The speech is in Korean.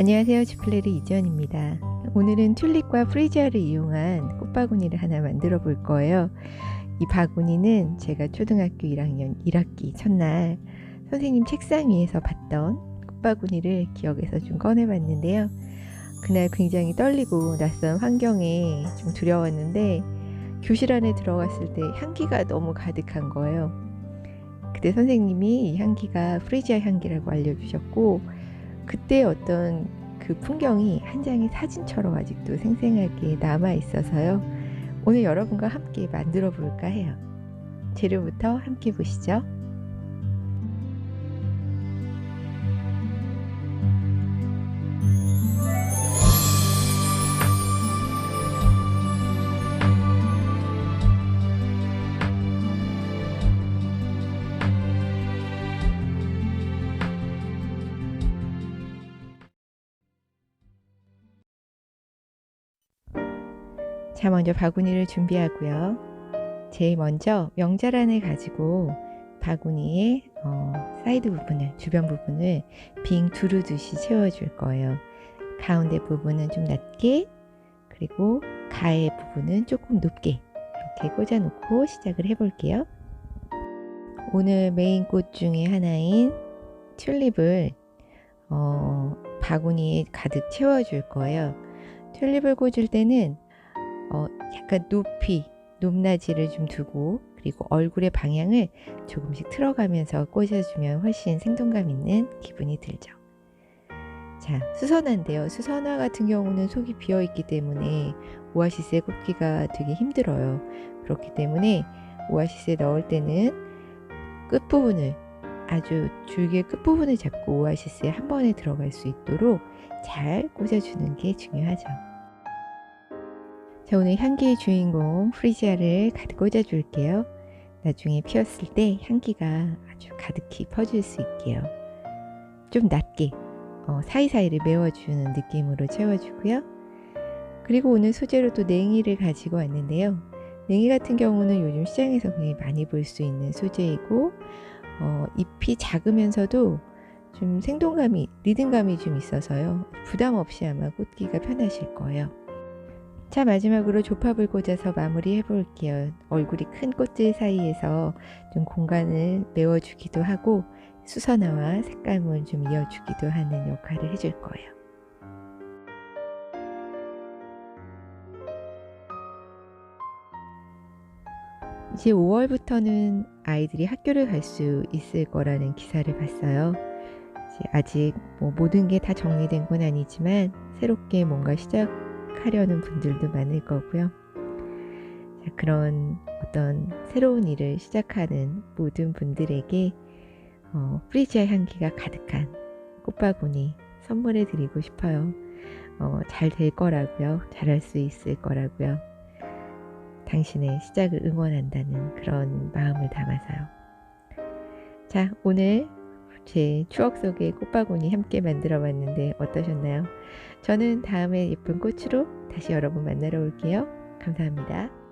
안녕하세요. 주플레리 이지연입니다. 오늘은 튤립과 프리지아를 이용한 꽃바구니를 하나 만들어 볼 거예요. 이 바구니는 제가 초등학교 1학년 1학기 첫날 선생님 책상 위에서 봤던 꽃바구니를 기억해서 좀 꺼내봤는데요. 그날 굉장히 떨리고 낯선 환경에 좀 두려웠는데 교실 안에 들어갔을 때 향기가 너무 가득한 거예요. 그때 선생님이 이 향기가 프리지아 향기라고 알려주셨고 그때 어떤 그 풍경이 한 장의 사진처럼 아직도 생생하게 남아 있어서요. 오늘 여러분과 함께 만들어 볼까 해요. 재료부터 함께 보시죠. 자, 먼저 바구니를 준비하고요. 제일 먼저 명자란을 가지고 바구니의 어, 사이드 부분을, 주변 부분을 빙 두르듯이 채워줄 거예요. 가운데 부분은 좀 낮게, 그리고 가의 부분은 조금 높게 이렇게 꽂아놓고 시작을 해볼게요. 오늘 메인 꽃 중에 하나인 튤립을 어, 바구니에 가득 채워줄 거예요. 튤립을 꽂을 때는 어, 약간 높이 높낮이를 좀 두고 그리고 얼굴의 방향을 조금씩 틀어가면서 꽂아주면 훨씬 생동감 있는 기분이 들죠. 자, 수선화인데요. 수선화 같은 경우는 속이 비어 있기 때문에 오아시스에 꽂기가 되게 힘들어요. 그렇기 때문에 오아시스에 넣을 때는 끝부분을 아주 줄기의 끝부분을 잡고 오아시스에 한 번에 들어갈 수 있도록 잘 꽂아주는 게 중요하죠. 자, 오늘 향기의 주인공 프리지아를 가득 꽂아줄게요. 나중에 피었을 때 향기가 아주 가득히 퍼질 수 있게요. 좀 낮게 어, 사이사이를 메워주는 느낌으로 채워주고요. 그리고 오늘 소재로 또 냉이를 가지고 왔는데요. 냉이 같은 경우는 요즘 시장에서 굉장히 많이 볼 수 있는 소재이고 어, 잎이 작으면서도 좀 생동감이, 리듬감이 좀 있어서요. 부담 없이 아마 꽂기가 편하실 거예요. 자 마지막으로 조팝을 꽂아서 마무리 해볼게요. 얼굴이 큰 꽃들 사이에서 좀 공간을 메워주기도 하고 수선화와 색감을 좀 이어주기도 하는 역할을 해줄 거예요. 이제 5월부터는 아이들이 학교를 갈 수 있을 거라는 기사를 봤어요. 아직 뭐 모든 게 다 정리된 건 아니지만 새롭게 뭔가 시작 하려는 분들도 많을 거고요. 자, 그런 어떤 새로운 일을 시작하는 모든 분들에게 어, 프리지아 향기가 가득한 꽃바구니 선물해 드리고 싶어요. 어, 잘 될 거라고요. 잘할 수 있을 거라고요. 당신의 시작을 응원한다는 그런 마음을 담아서요. 자, 오늘 제 추억 속의 꽃바구니 함께 만들어 봤는데 어떠셨나요? 저는 다음에 예쁜 꽃으로 다시 여러분 만나러 올게요. 감사합니다.